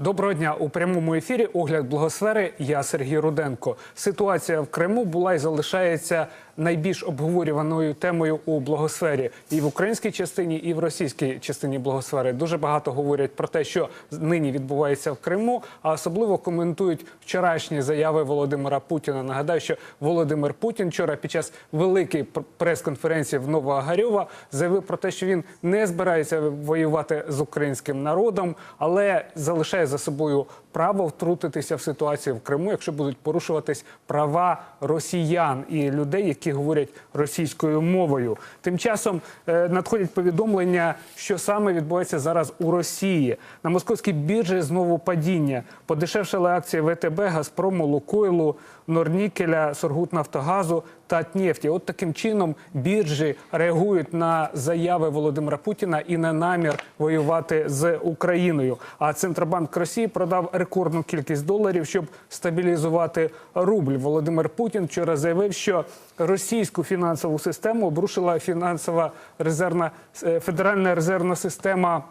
Доброго дня у прямому ефірі. Огляд благосфери. Я Сергій Руденко. Ситуація в Криму була і залишається найбільш обговорюваною темою у благосфері і в українській частині, і в російській частині благосфери. Дуже багато говорять про те, що нині відбувається в Криму, а особливо коментують вчорашні заяви Володимира Путіна. Нагадаю, що Володимир Путін вчора під час великої прес-конференції в Новоагарьова заявив про те, що він не збирається воювати з українським народом, але залишає за собою право втрутитися в ситуацію в Криму, якщо будуть порушуватись права росіян і людей, які говорять російською мовою. Тим часом е, надходять повідомлення, що саме відбувається зараз у Росії. На московській біржі знову падіння. Подешевшали акції ВТБ, Газпрому, Лукойлу, Норнікеля, Сургутнафтогазу та Татнефті. От таким чином біржі реагують на заяви Володимира Путіна і на намір воювати з Україною. А Центробанк Росії продав рекордну кількість доларів, щоб стабілізувати рубль. Володимир Путін вчора заявив, що російську фінансову систему обрушила фінансова резервна е, федеральна резервна система.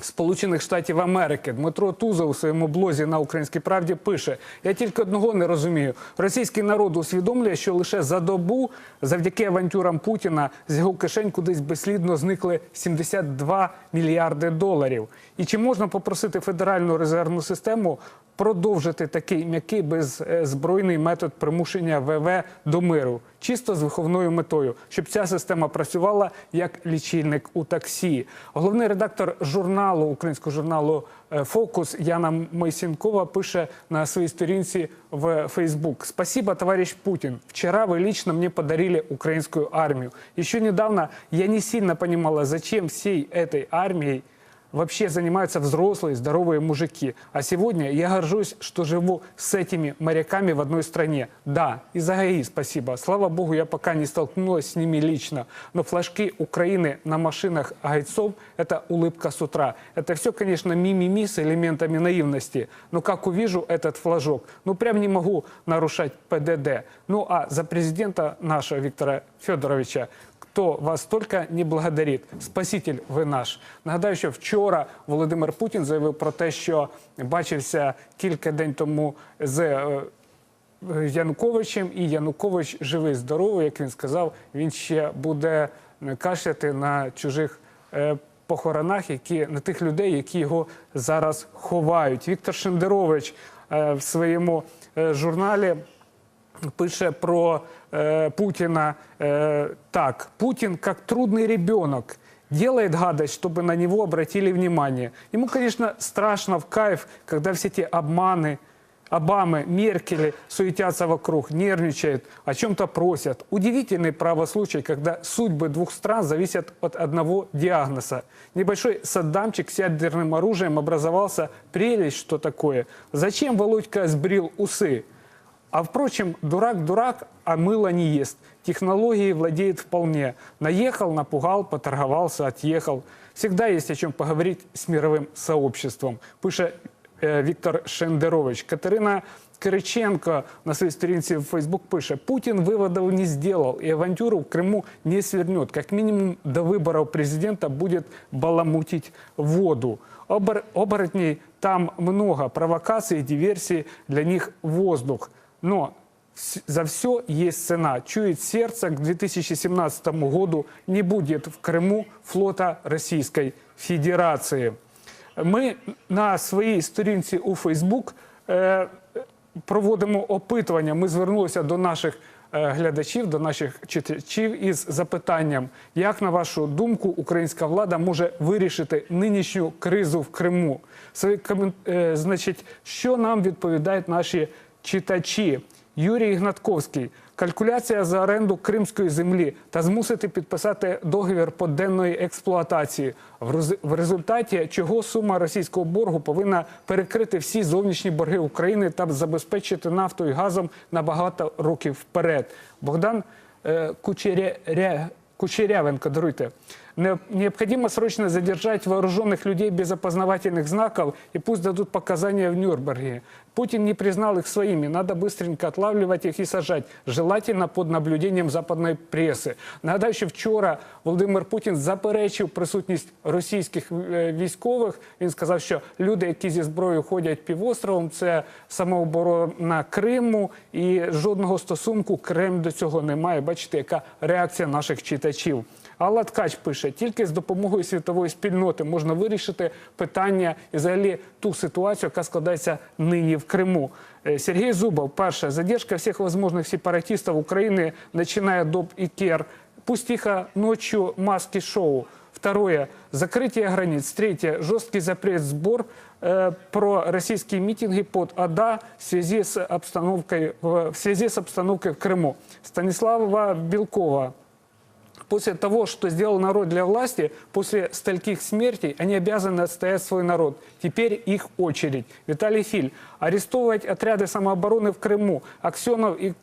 Сполучених Штатів Америки Дмитро Тузов у своєму блозі на Українській правді пише: я тільки одного не розумію. Російський народ усвідомлює, що лише за добу, завдяки авантюрам Путіна, з його кишень кудись безслідно зникли 72 мільярди доларів. І чи можна попросити Федеральну резервну систему продовжити такий м'який беззбройний метод примушення ВВ до миру, чисто з виховною метою, щоб ця система працювала як лічильник у таксі. Головний редактор журналу українського журналу е, Фокус Яна Мойсінкова пише на своїй сторінці в Фейсбук: Спасибо, товарищ Путин. Вчера вы лично мне подарили украинскую армию. Еще недавно я не сильно понимала, зачем всей этой армией вообще занимаются взрослые, здоровые мужики. А сегодня я горжусь, что живу с этими моряками в одной стране. Да, из-за ГАИ спасибо. Слава богу, я пока не столкнулась с ними лично. Но флажки Украины на машинах гайцов – это улыбка с утра. Это все, конечно, мимими с элементами наивности. Но как увижу этот флажок, ну прям не могу нарушать ПДД. Ну а за президента нашего Виктора Федоровича хто вас только не благодарить. Спаситель ви наш. Нагадаю, що вчора Володимир Путін заявив про те, що бачився кілька день тому з е, Януковичем, і Янукович живий, здоровий, як він сказав, він ще буде кашляти на чужих е, похоронах, які на тих людей, які його зараз ховають. Віктор Шендерович е, в своєму журналі пише про э, Путина э, так. Путин как трудный ребенок. Делает гадость, чтобы на него обратили внимание. Ему, конечно, страшно в кайф, когда все эти обманы, Обамы, Меркели суетятся вокруг, нервничают, о чем-то просят. Удивительный правослучай, когда судьбы двух стран зависят от одного диагноза. Небольшой Саддамчик с ядерным оружием образовался. Прелесть, что такое. Зачем Володька сбрил усы? А впрочем, дурак дурак, а мыло не ест. Технологии владеет вполне. Наехал, напугал, поторговался, отъехал. Всегда есть о чем поговорить с мировым сообществом. Пише е, Віктор Шендерович. Катерина Кириченко на своей сторінці в Facebook пише, Путин выводов не сделал и авантюру в Крыму не свернет. Как минимум до выборов президента будет баламутить воду. Обор- оборотней там много, провокаций, диверсий, для них воздух. Но за все есть цена. Чует сердце, к 2017 году не будет в Крыму флота Российской Федерации. Ми на своїй сторінці у Фейсбук е, проводимо опитування. Ми звернулися до наших е, глядачів, до наших читачів із запитанням, як на вашу думку українська влада може вирішити нинішню кризу в Криму? Свої е, Значить, що нам відповідають наші читачі? Юрій Гнатковський. Калькуляція за оренду кримської землі та змусити підписати договір поденної експлуатації, в результаті чого сума російського боргу повинна перекрити всі зовнішні борги України та забезпечити нафтою і газом на багато років вперед. Богдан е, Кучеря... Кучерявенко, даруйте. Не- Необходимо срочно задержать вооруженных людей без опознавательных знаков и пусть дадут показания в Нюрнберге. Путин не признал их своими, надо быстренько отлавливать их и сажать, желательно под наблюдением западної преси. Нагадаю, що вчора Володимир Путін заперечив присутність російських е, військових. Він сказав, що люди, які зі зброєю ходять півостровом, це самооборона Криму, і жодного стосунку Кремль до цього не має. Бачите, яка реакція наших читачів. Алла Ткач пише, тільки з допомогою світової спільноти можна вирішити питання і взагалі ту ситуацію, яка складається нині в Криму. Е, Сергій Зубов, перше, задержка всіх возможных сепаратистов України, начиная доп. і КЕР. Пусть тихо ночью маски-шоу. Второе. Закрытие границ. Третье. Жесткий запрет сбор э, про российские митинги под ОДА в связи с обстановкой в, в связи с обстановкой в Крыму. Станислава Белкова. После того, что сделал народ для власти, после стольких смертей, они обязаны отстоять свой народ. Теперь их очередь. Виталий Филь. Арестовывать отряды самообороны в Крыму. Аксенов и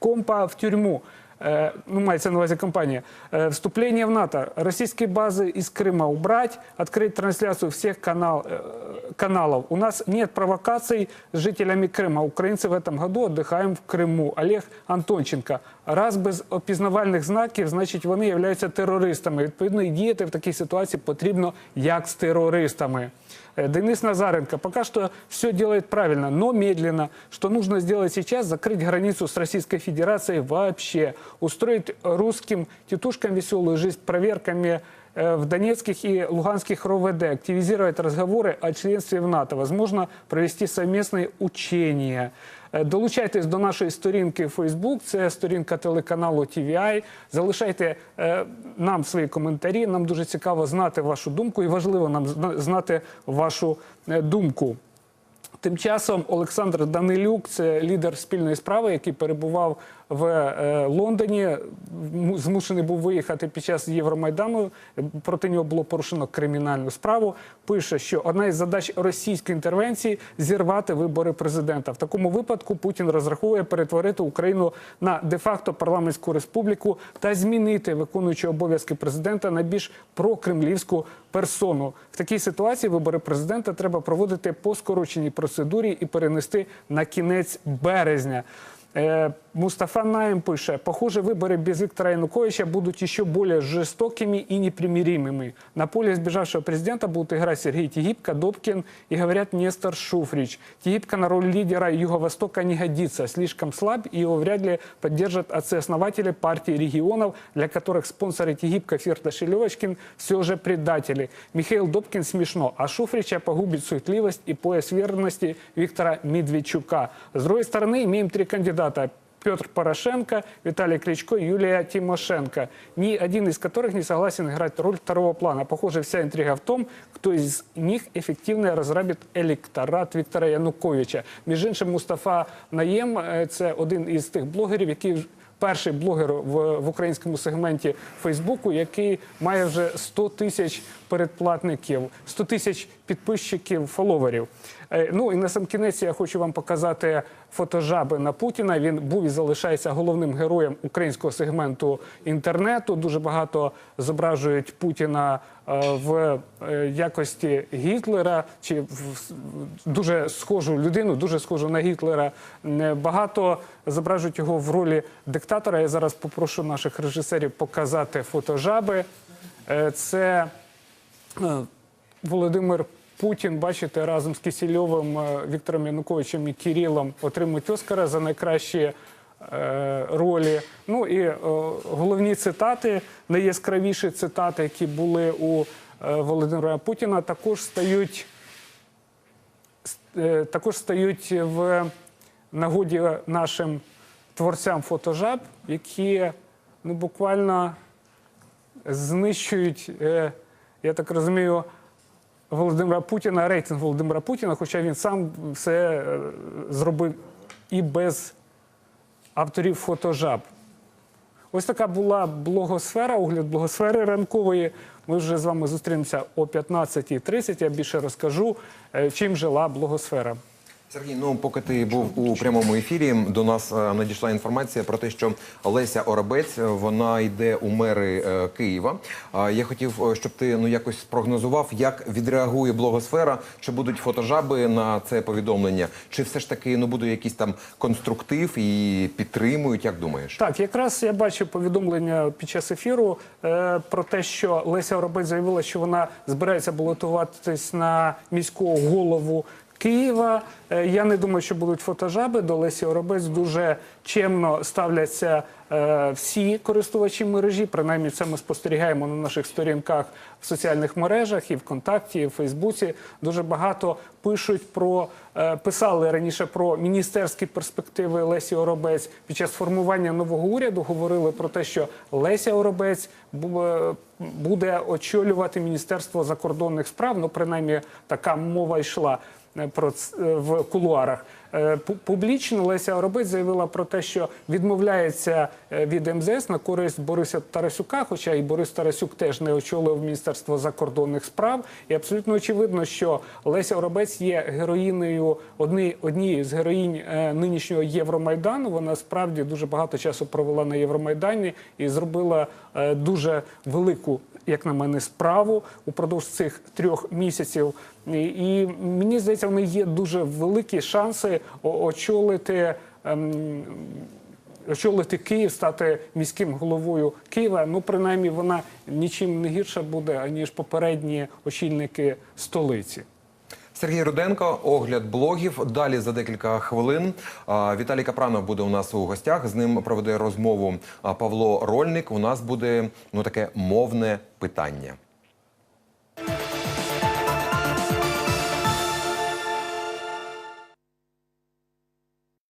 Компа в тюрьму. Э, ну, мається на увазі компанія. Э, вступление в НАТО. Российские базы из Крыма убрать, открыть трансляцию всех канал, э, каналов. У нас нет провокаций с жителями Крыма. Украинцы в этом году отдыхаем в Крыму. Олег Антонченко. Раз без опізнавальних знаків, значить вони являються терористами. Відповідно, і діяти в такій ситуації потрібно як з терористами. Э, Денис Назаренко. Пока что все делает правильно, но медленно. Что нужно сделать сейчас? Закрыть границу с Российской Федерацией вообще. Устроить русским тетушкам веселую жизнь проверками э, в Донецких и Луганских РОВД, активизировать разговоры о членстве в НАТО, возможно, провести совместные учения. Е, Долучайтесь до нашої сторінки Facebook, це сторінка телеканалу TVI. Залишайте е, нам свої коментарі. Нам дуже цікаво знати вашу думку і важливо нам знати вашу е, думку. Тим часом Олександр Данилюк, це лідер спільної справи, який перебував в е, Лондоні, змушений був виїхати під час Євромайдану. Проти нього було порушено кримінальну справу. Пише, що одна із задач російської інтервенції зірвати вибори президента. В такому випадку Путін розраховує перетворити Україну на де-факто парламентську республіку та змінити виконуючого обов'язки президента на більш прокремлівську персону. В такій ситуації вибори президента треба проводити по скороченій процедурі і перенести на кінець березня. Мустафа Наем пише, похоже, выборы без Виктора Януковича будут еще более жестокими и непримиримыми. На поле сбежавшего президента будут играть Сергей Тигибко, Добкин и, говорят, Нестор Шуфрич. Тигибко на роль лидера Юго-Востока не годится, слишком слаб, и его вряд ли поддержат отцы-основатели партии регионов, для которых спонсоры Тигибко, Фирташ и Левочкин все же предатели. Михаил Добкин смешно, а Шуфрича погубит суетливость и пояс верности Виктора Медведчука. С другой стороны, имеем три кандидата. Петр Порошенко, Виталий Кличко и Юлия Тимошенко, ни один из которых не согласен играть роль второго плана. Похоже, вся интрига в том, кто из них эффективно разрабит електорат Віктора Януковича. Між іншим, Мустафа Наєм е, – це один із тих блогерів, який перший блогер в, в українському сегменті Фейсбуку, який має вже 100 тисяч передплатників, 100 тисяч підписчиків, фоловерів. Е, Ну і на сам кінець я хочу вам показати фотожаби на Путіна. Він був і залишається головним героєм українського сегменту інтернету. Дуже багато зображують Путіна е, в е, якості Гітлера чи в дуже схожу людину, дуже схожу на Гітлера. Багато зображують його в ролі диктатора. Я зараз попрошу наших режисерів показати фотожаби. Це Володимир Путін, бачите, разом з Кисельовим, е, Віктором Януковичем і Кирилом отримують Оскара за найкращі е, ролі. Ну і е, головні цитати, найяскравіші цитати, які були у е, Володимира Путіна, також стають е, також стають в нагоді нашим творцям фотожаб, які ну, буквально знищують, е, я так розумію, Володимира Путіна, рейтинг Володимира Путіна, хоча він сам все е, зробив і без авторів фотожаб. Ось така була блогосфера, огляд блогосфери ранкової. Ми вже з вами зустрінемося о 15.30. Я більше розкажу, е, чим жила блогосфера. Сергій, ну поки ти був у прямому ефірі, до нас е, надійшла інформація про те, що Леся Оробець е, вона йде у мери е, Києва. А я хотів, е, щоб ти ну якось спрогнозував, як відреагує блогосфера, чи будуть фотожаби на це повідомлення, чи все ж таки ну буде якийсь там конструктив і підтримують. Як думаєш? Так, якраз я бачив повідомлення під час ефіру е, про те, що Леся Оробець заявила, що вона збирається балотуватись на міського голову Києва. Е, я не думаю, що будуть фотожаби. До Лесі Оробець дуже чемно ставляться е, всі користувачі мережі. Принаймні, це ми спостерігаємо на наших сторінках в соціальних мережах і ВКонтакті, і в Фейсбуці. Дуже багато пишуть про е, писали раніше про міністерські перспективи Лесі Оробець. Під час формування нового уряду говорили про те, що Леся Оробець буде очолювати міністерство закордонних справ. Ну, принаймні, така мова йшла про е, в кулуарах. Е, Публічно Леся Оробець заявила про те, що відмовляється е, від МЗС на користь Бориса Тарасюка, хоча і Борис Тарасюк теж не очолив Міністерство закордонних справ. І абсолютно очевидно, що Леся Оробець є героїнею одні, однією з героїнь е, нинішнього Євромайдану. Вона справді дуже багато часу провела на Євромайдані і зробила е, дуже велику, як на мене, справу упродовж цих трьох місяців. І, мені здається, в неї є дуже великі шанси очолити. ем, Очолити Київ, стати міським головою Києва. Ну, принаймні, вона нічим не гірша буде, аніж попередні очільники столиці. Сергій Руденко, огляд блогів. Далі за декілька хвилин Віталій Капранов буде у нас у гостях. З ним проведе розмову Павло Рольник. У нас буде ну таке мовне питання.